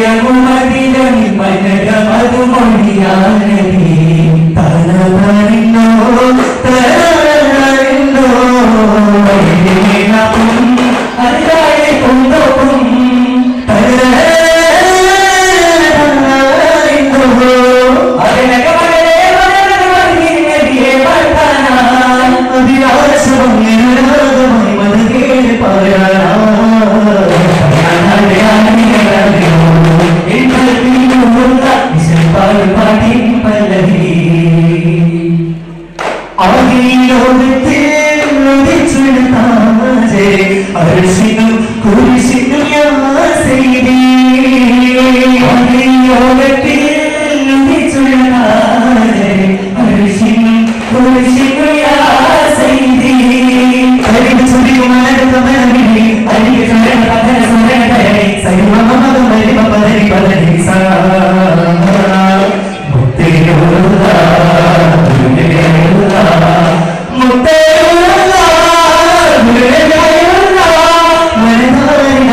മലയമുമതിലും മനരമതു മൊഴിയാണ് ആകെയിലോകത്തെ അർശിനും കുരിശിനും ആകെയിലോകത്തെ അർശിനും കുരിശിനും മനധാരണ